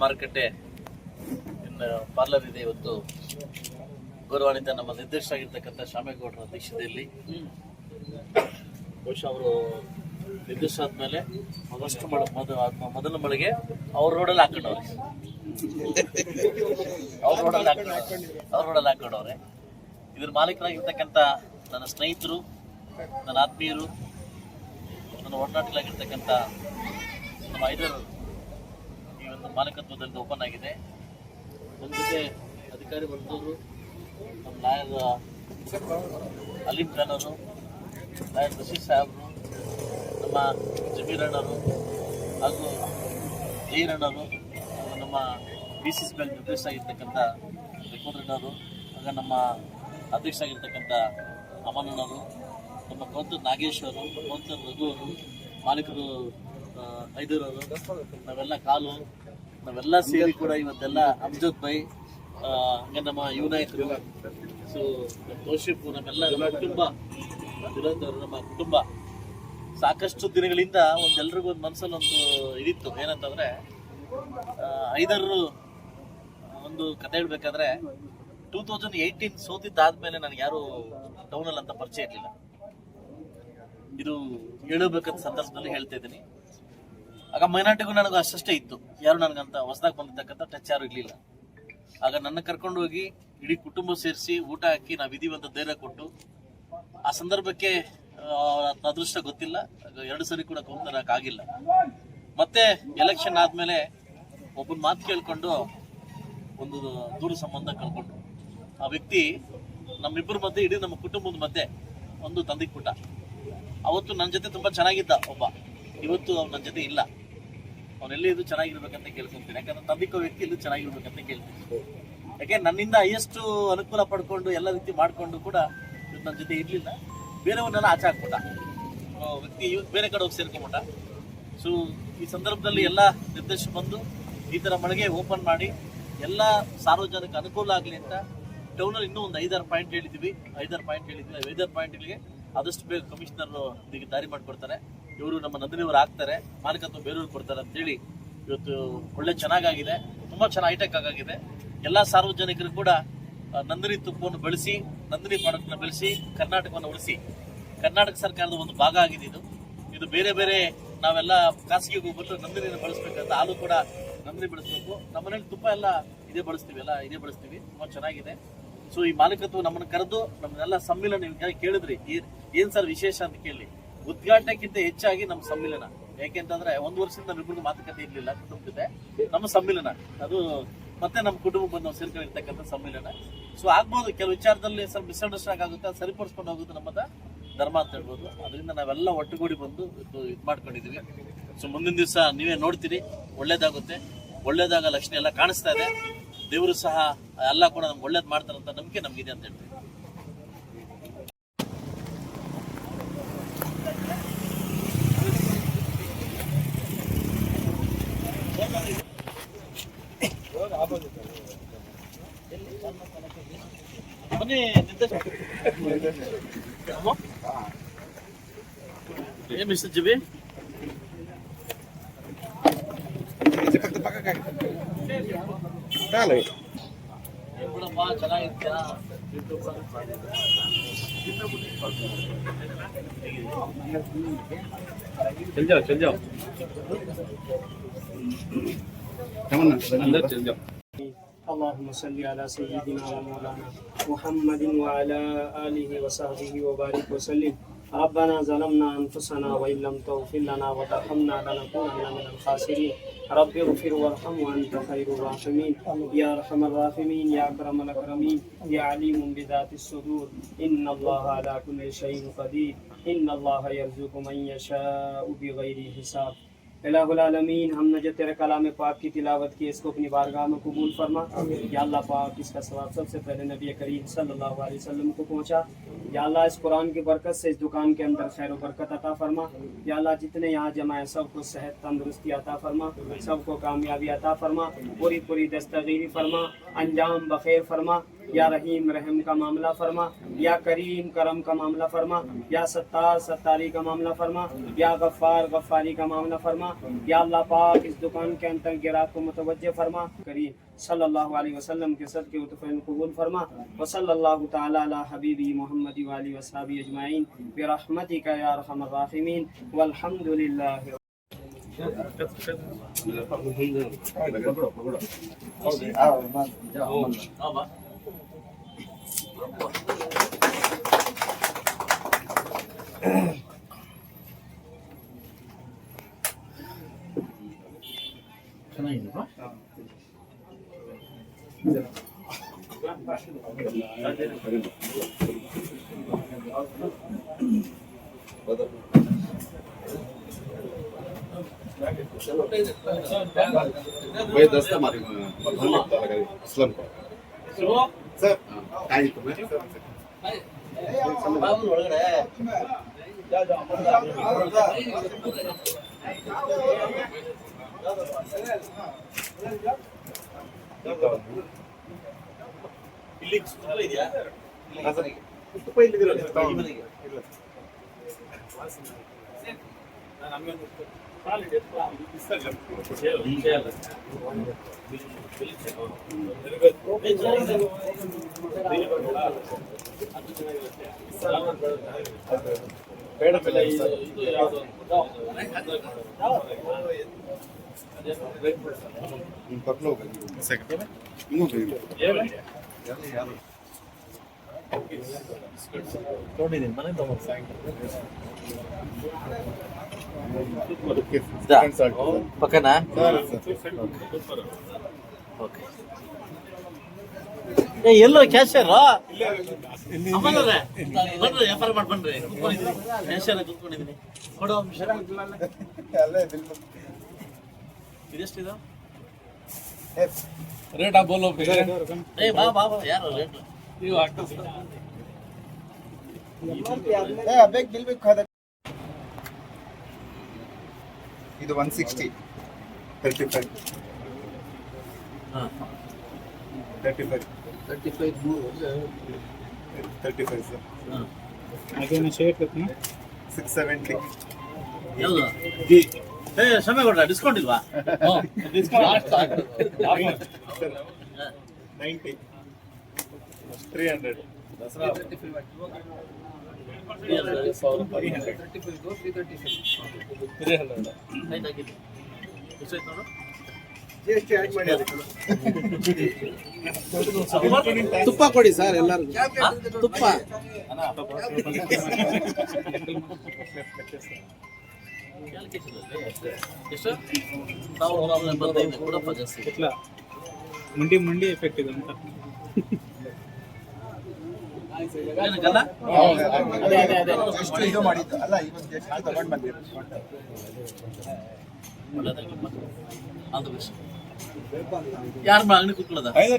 ಮಾರುಕಟ್ಟೆ ಪಾರ್ಲರ್ ಇದೆ ಇವತ್ತು. ಗೌರವಾನ್ವಿತ ನಮ್ಮ ನಿರ್ದೇಶಕ ಆಗಿರ್ತಕ್ಕಂಥ ಶ್ಯಾಮೇಗೌಡರ ಅಧ್ಯಕ್ಷತೆಯಲ್ಲಿ ಬಹುಶಃ ಅವರು ನಿರ್ದೇಶ ಮೇಲೆ ಮೊದಲಷ್ಟು ಮಳೆ ಮೊದಲು ಆದ್ಮ- ಮೊದಲ ಮಳೆಗೆ ಅವ್ರ ರೋಡಲ್ಲಿ ಹಾಕೊಂಡವ್ರೆ. ಅವ್ರ ರೋಡಲ್ಲಿ ಹಾಕೊಂಡವ್ರೆ. ಅವ್ರ ರೋಡಲ್ಲಿ ಹಾಕೊಂಡವ್ರೆ. ಇದ್ರ ಮಾಲೀಕರಾಗಿರ್ತಕ್ಕಂಥ ನನ್ನ ಸ್ನೇಹಿತರು, ನನ್ನ ಆತ್ಮೀಯರು, ನನ್ನ ಒಡನಾಟಲಾಗಿರ್ತಕ್ಕಂಥ ನಮ್ಮ ಐದರು ಈ ಒಂದು ಮಾಲೀಕತ್ವದಲ್ಲಿ ಓಪನ್ ಆಗಿದೆ. ನಮ್ಮ ಜೊತೆ ಅಧಿಕಾರಿ ಬಂದವರು, ನಮ್ಮ ಲಾಯರ್ ಅಲೀಂ ಖಾನ್ ಅವರು, ಲಾಯರ್ ಬಶೀರ್ ಸಾಹೇಬರು ನಮ್ಮ ಜಮೀರ್ ಹಾಗೂ ಜೈರಣ್ಣರು ಹಾಗೂ ನಮ್ಮ ಬಿ ಸಿ ಸಿ ಬ್ಯಾಂಕ್ ನಿರ್ದೇಶ ಆಗಿರ್ತಕ್ಕಂಥ ರಿಪೋರ್ಟರ್ನವರು ಹಾಗೂ ನಮ್ಮ ಅಧ್ಯಕ್ಷ ಆಗಿರ್ತಕ್ಕಂಥ ಅಮನಣ್ಣರು ನಮ್ಮ ಕೌಂತರ್ ನಾಗೇಶ್ ಅವರು ರಘು ಅವರು ಮಾಲೀಕರು ಹೈದೂರವರು ನಾವೆಲ್ಲ ಕಾಲು, ನಾವೆಲ್ಲ ಸೇರಿ ಕೂಡ ಇವತ್ತೆಲ್ಲ ಅಮ್ಜದ್ ಬೈ ಹಂಗೆ ನಮ್ಮ ಯುವ ನಾಯಕರು. ಸೊ ತೋಷಿಫ್ ನಮ್ಮೆಲ್ಲ ನಮ್ಮ ಕುಟುಂಬ ನಮ್ಮ ಕುಟುಂಬ. ಸಾಕಷ್ಟು ದಿನಗಳಿಂದ ಒಂದೆಲ್ರಿಗೂ ಒಂದು ಮನಸ್ಸಲ್ಲಿ ಒಂದು ಇದಿತ್ತು. ಏನಂತಂದ್ರೆ ಐದರ್ ಒಂದು ಕತೆ ಹೇಳ್ಬೇಕಾದ್ರೆ, ಟೂ ತೌಸಂಡ್ ಏಯ್ಟೀನ್ ಸೋತಿದ್ದಾದ್ಮೇಲೆ ನನಗೆ ಯಾರು ಟೌನಲ್ಲಿ ಅಂತ ಪರಿಚಯ ಇರಲಿಲ್ಲ. ಇದು ಹೇಳಬೇಕಂತ ಸಂದರ್ಭದಲ್ಲಿ ಹೇಳ್ತಾ ಇದ್ದೀನಿ. ಆಗ ಮೈನಾಟಿಗೂ ನನಗೂ ಅಷ್ಟಷ್ಟೇ ಇತ್ತು. ಯಾರು ನನಗಂತ ಹೊಸದಾಗಿ ಬಂದಿರ್ತಕ್ಕಂಥ ಟಚ್ ಯಾರು ಇರಲಿಲ್ಲ. ಆಗ ನನ್ನ ಕರ್ಕೊಂಡು ಹೋಗಿ ಇಡೀ ಕುಟುಂಬ ಸೇರಿಸಿ ಊಟ ಹಾಕಿ ನಾವು ವಿಧಿವಂತ ಧೈರ್ಯ ಕೊಟ್ಟು, ಆ ಸಂದರ್ಭಕ್ಕೆ ಅದೃಷ್ಟ ಗೊತ್ತಿಲ್ಲ. ಎರಡು ಸರಿ ಕೂಡ ಆಗಿಲ್ಲ ಮತ್ತೆ ಎಲೆಕ್ಷನ್ ಆದ್ಮೇಲೆ ಒಬ್ಬನ ಮಾತು ಕೇಳ್ಕೊಂಡು ಒಂದು ದೂರ ಸಂಬಂಧ ಕಳ್ಕೊಂಡು ಆ ವ್ಯಕ್ತಿ ನಮ್ಮಿಬ್ಬರ ಮಧ್ಯೆ, ಇಡೀ ನಮ್ಮ ಕುಟುಂಬದ ಮಧ್ಯೆ ಒಂದು ತಂದೆ ಪುಟ್ಟ. ಅವತ್ತು ನನ್ನ ಜೊತೆ ತುಂಬಾ ಚೆನ್ನಾಗಿದ್ದ ಒಬ್ಬ. ಇವತ್ತು ಅವ್ನು ನನ್ನ ಜೊತೆ ಇಲ್ಲ. ಅವನೆಲ್ಲಿ ಇದು ಚೆನ್ನಾಗಿರ್ಬೇಕಂತ ಕೇಳ್ಕೊಂತೀನಿ. ಯಾಕಂದ್ರೆ ತಂದಿಕ್ಕ ವ್ಯಕ್ತಿ ಇಲ್ಲಿ ಚೆನ್ನಾಗಿರ್ಬೇಕಂತ ಕೇಳ್ತೀನಿ. ಯಾಕೆ ನನ್ನಿಂದ ಹೈಯೆಸ್ಟ್ ಅನುಕೂಲ ಪಡ್ಕೊಂಡು ಎಲ್ಲ ರೀತಿ ಮಾಡಿಕೊಂಡು ಕೂಡ ಇವತ್ತು ನನ್ನ ಜೊತೆ ಇರ್ಲಿಲ್ಲ. ಬೇರೆಯವನ್ನೆಲ್ಲ ಆಚೆ ಹಾಕ್ಬಿಟ್ಟ. ವ್ಯಕ್ತಿ ಬೇರೆ ಕಡೆ ಹೋಗಿ ಸೇರ್ಕೊಂಬಿಟ್ಟ ಸೊ ಈ ಸಂದರ್ಭದಲ್ಲಿ ಎಲ್ಲ ನಿರ್ದೇಶನ ಬಂದು ಈ ಥರ ಮಳಿಗೆ ಓಪನ್ ಮಾಡಿ ಎಲ್ಲ ಸಾರ್ವಜನಿಕ ಅನುಕೂಲ ಆಗಲಿ ಅಂತ ಟೌನಲ್ಲಿ ಇನ್ನೂ ಒಂದು ಐದಾರು ಪಾಯಿಂಟ್ ಹೇಳಿದ್ವಿ. ಐದಾರು ಪಾಯಿಂಟ್ ಹೇಳಿದ್ವಿ. ಐದಾರು ಪಾಯಿಂಟ್ಗಳಿಗೆ ಆದಷ್ಟು ಬೇಗ ಕಮಿಷನರ್ ಇದಕ್ಕೆ ದಾರಿ ಮಾಡಿಕೊಡ್ತಾರೆ. ಇವರು ನಮ್ಮ ನಂದಿನಿಯವರು ಆಗ್ತಾರೆ. ಮಾಲೀಕತ್ವ ಬೇರೆಯವ್ರು ಕೊಡ್ತಾರೆ ಅಂತೇಳಿ ಇವತ್ತು ಒಳ್ಳೆ ಚೆನ್ನಾಗಾಗಿದೆ. ತುಂಬಾ ಚೆನ್ನಾಗಿ ಹೈಟೆಕ್ ಆಗಿದೆ. ಎಲ್ಲ ಸಾರ್ವಜನಿಕರು ಕೂಡ ನಂದಿನಿ ತುಪ್ಪವನ್ನು ಬೆಳೆಸಿ ನಂದಿನಿ ಪ್ರಾಡಕ್ಟ್ನ ಬೆಳೆಸಿ, ಕರ್ನಾಟಕವನ್ನು ಉಳಿಸಿ, ಕರ್ನಾಟಕ ಸರ್ಕಾರದ ಒಂದು ಭಾಗ ಆಗಿದೆ ಇದು. ಇದು ಬೇರೆ ಬೇರೆ ನಾವೆಲ್ಲ ಖಾಸಗಿ ಬಂದು ನಂದಿನಿಯನ್ನು ಬಳಸ್ಬೇಕಂತ ಹಾಲು ಕೂಡ ನಂದಿನಿ ಬೆಳೆಸ್ಬೇಕು. ನಮ್ಮ ಮನೇಲಿ ತುಪ್ಪ ಎಲ್ಲ ಇದೇ ಬಳಸ್ತೀವಿ ಎಲ್ಲ ಇದೇ ಬಳಸ್ತೀವಿ. ತುಂಬಾ ಚೆನ್ನಾಗಿದೆ. ಸೊ ಈ ಮಾಲೀಕತ್ವ ನಮ್ಮನ್ನ ಕರೆದು ನಮ್ಮನ್ನೆಲ್ಲ ಸಮ್ಮಿಲನ ಕೇಳಿದ್ರಿ? ಏನ್- ಸರ್ ವಿಶೇಷ ಅಂತ ಕೇಳಿ. ಉದ್ಘಾಟನೆಗಿಂತ ಹೆಚ್ಚಾಗಿ ನಮ್ಮ ಸಮ್ಮಿಲನ. ಯಾಕೆಂತಂದ್ರೆ ಒಂದು ವರ್ಷದಿಂದ ನಮ್ಮಿಬ್ಬರಿಗೂ ಮಾತುಕತೆ ಇರಲಿಲ್ಲ ಕುಟುಂಬ ಜೊತೆ ನಮ್ಮ ಸಮ್ಮಿಲನ. ಅದು ಮತ್ತೆ ನಮ್ಮ ಕುಟುಂಬ ಬಂದು ಸೇರ್ಕೊಂಡಿರ್ತಕ್ಕಂಥ ಸಮ್ಮಿಲನ. ಸೊ ಆಗ್ಬೋದು, ಕೆಲವು ವಿಚಾರದಲ್ಲಿ ಸ್ವಲ್ಪ ಮಿಸ್ಅಂಡರ್ಸ್ಟ್ಯಾಂಡ್ ಆಗುತ್ತೆ ಸರಿಪಡಿಸ್ಕೊಂಡು ಹೋಗುತ್ತೆ ನಮ್ಮದ ಧರ್ಮ ಅಂತ ಹೇಳ್ಬೋದು. ಅದರಿಂದ ನಾವೆಲ್ಲ ಒಟ್ಟುಗೂಡಿ ಬಂದು ಇದು ಮಾಡ್ಕೊಂಡಿದೀವಿ ಸೊ ಮುಂದಿನ ದಿವಸ ನೀವೇ ನೋಡ್ತೀರಿ, ಒಳ್ಳೇದಾಗುತ್ತೆ. ಒಳ್ಳೇದಾಗ ಲಕ್ಷ್ಮಿ ಎಲ್ಲ ಕಾಣಿಸ್ತಾ ಇದೆ. ದೇವರು ಸಹ, ಎಲ್ಲ ಕೂಡ ನಮ್ಗೆ ಒಳ್ಳೇದ್ ಮಾಡ್ತಾರಂತ ನಂಬಿಕೆ ನಮ್ಗಿದೆ ಅಂತ ಹೇಳ್ತೀವಿ. ಬನ್ನಿ ನಿರ್ದೇಶಕ ಅಮ್ಮ? ಏನ್ ಮಿಸ್ಟರ್ ಜಿಬಿ ಏನ್ ಬಿಡಪ್ಪ ಚೆನ್ನಾಗಿದ್ಯಾ चल जाओ चल जाओ अंदर चल जाओ اللهم صل على سيدنا ومولانا محمد وعلى آله وصحبه وبارك وسلم. ربنا ظلمنا أنفسنا وإن لم تغفر لنا وترحمنا لنكونن من الخاسرين. رب اغفر وارحم وأنت خير الراحمين. يا أرحم الراحمين يا أكرم الأكرمين يا عليم بذات الصدور. إن الله على كل شيء قدير. إن الله يرزق من يشاء بغير حساب. الہ العالمین ہم نے جو تیرے کلام پاک کی تلاوت کی اس کو اپنی بارگاہ میں قبول فرما۔ یا اللہ پاک اس کا ثواب سب سے پہلے نبی کریم صلی اللہ علیہ وسلم کو پہنچا۔ یا اللہ اس قرآن کی برکت سے اس دکان کے اندر خیر و برکت عطا فرما۔ یا اللہ جتنے یہاں جمع ہیں سب کو صحت تندرستی عطا فرما۔ سب کو کامیابی عطا فرما۔ پوری پوری دستغیری فرما۔ انجام بخیر فرما۔ یا رحیم رحم کا معاملہ فرما یا کریم کرم کا معاملہ فرما یا ستار ستاری کا معاملہ فرما یا غفار غفاری کا معاملہ فرما یا اللہ پاک اس دکان کے انتر گرات کو متوجہ فرما کریم صلی اللہ علیہ وسلم کے صدق عطفین قبول فرما و صلی اللہ تعالیٰ علی حبیبی محمد والی وصحابی اجمعین برحمتی کا یا رحم الراحمین والحمد للہ الحمد لله じゃないのか भाई दस हमारे असलम को सर टाइम तुम्हें ಇಲ್ಲಿ ಸುತ್ತಲೂ ಇದೆಯಾ ತುಪ್ಪ ಇಲ್ಲಿದ್ದೀರ ಈ ಮನೆಗೆ ಬೇಡ ಬೇಡ ನೋಡಿದ್ದೀನಿ ಮನೆ ತಗೊಂಡು ಪಕ್ಕನಾ? ಓಕೆ. ಏ ಎಲ್ಲೋ ಕ್ಯಾಶಿಯರ್ ಅಮ್ಮನವ್ರೆ ಬನ್ರಿ ವ್ಯಾಪಾರ ಮಾಡಿ ಬನ್ರಿ ಕೂತ್ಕೊಂಡಿದ್ದೀನಿ. ಕ್ಯಾಶಿಯರ್ ಕೂತ್ಕೊಂಡಿದ್ದೀನಿ. ಕೊಡು ಇದೆಷ್ಟಿದು? ರೇಟ್ ಬೋಲೋ ಏ ಬಾ ಬಾ ಬಾ. ಯಾರು ರೇಟ್? ಇದು ಒನ್ ಸಿಕ್ಸ್ಟಿ ತರ್ಟಿ ಫೈವ್ ಹಾಂ thirty five thirty five sir ಹಾಂ. ಸಿಕ್ಸ್ ಸೆವೆಂಟಿ ಯಾವುದು? ಏ ಸಮಯ ಕೊಡ್ರ ಡಿಸ್ಕೌಂಟ್ ಇಲ್ವಾ? ಡಿಸ್ಕೌಂಟ್ ನೈಂಟಿ ತ್ರೀ ಹಂಡ್ರೆಡ್ ಆಯ್ತು ಹಾಕಿದ್ದು ಎಷ್ಟಾಯ್ತು ನೋಡು. ಜಿ ಎಸ್ ಟಿ ಆ್ಯಡ್ ಮಾಡಿ ಅದಕ್ಕೆ ತುಪ್ಪ ಕೊಡಿ ಸರ್ ಎಲ್ಲರಿಗೂ? ತುಪ್ಪ ಎಷ್ಟು ಸಾವಿರದ ಒಂಬೈನೂರ ಎಂಬತ್ತೈದು ಕೊಡಪ್ಪ ಜಾಸ್ತಿ ಮಂಡಿ ಮಂಡಿ ಎಫೆಕ್ಟ್ ಇದೆ ಅಂತ. ಎಷ್ಟು ಇದು ಮಾಡಿದ್ದು ಅಲ್ಲ ಇವತ್ತು ಎಷ್ಟು ತಗೊಂಡು ಬಂದಿರೋ ಆಲ್ the यार मागणी कुठलं